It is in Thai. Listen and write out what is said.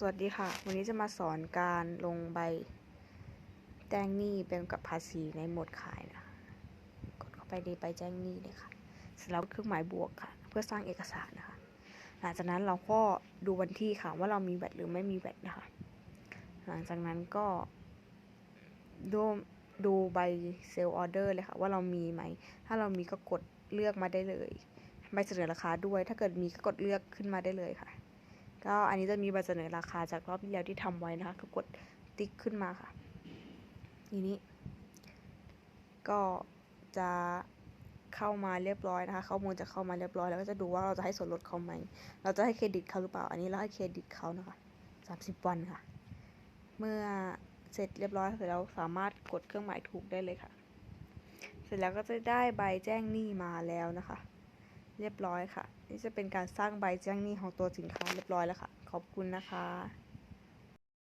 สวัสดีค่ะ วันนี้จะมาสอนการลงใบแจ้งหนี้เป็นกับภาษีในหมวดขายนะกดเข้าไปในใบแจ้งหนี้เลยค่ะ เสร็จแล้วเครื่องหมายบวกค่ะ เพื่อสร้างเอกสารนะคะ หลังจากนั้นเราก็ดูวันที่ค่ะว่าเรามีแบตหรือไม่มีแบตนะคะ หลังจากนั้นก็ดูดูใบเซลล์ออเดอร์เลยค่ะ ว่าเรามีไหม ถ้าเรามีก็กดเลือกมาได้เลย ใบเสนอราคาด้วย ถ้าเกิดมีก็กดเลือกขึ้นมาได้เลยค่ะ ก็อันนี้จะมีใบเสนอราคาจากรอบที่แล้วที่ทำไว้นะคะก็กดติ๊กขึ้นมาค่ะทีนี้ ก็จะเข้ามาเรียบร้อยนะคะ ข้อมูลจะเข้ามาเรียบร้อย แล้วก็จะดูว่าเราจะให้ส่วนลดเขาไหม เราจะให้เครดิตเขาหรือเปล่า อันนี้เราให้เครดิตเขานะคะสามสิบวันค่ะ เมื่อเสร็จเรียบร้อยเสร็จแล้วสามารถกดเครื่องหมายถูกได้เลยค่ะ เสร็จแล้วก็จะได้ใบแจ้งหนี้มาแล้วนะคะ เรียบร้อยค่ะ นี่จะเป็นการสร้างใบแจ้งหนี้ของตัวสินค้าเรียบร้อยแล้วค่ะ ขอบคุณนะคะ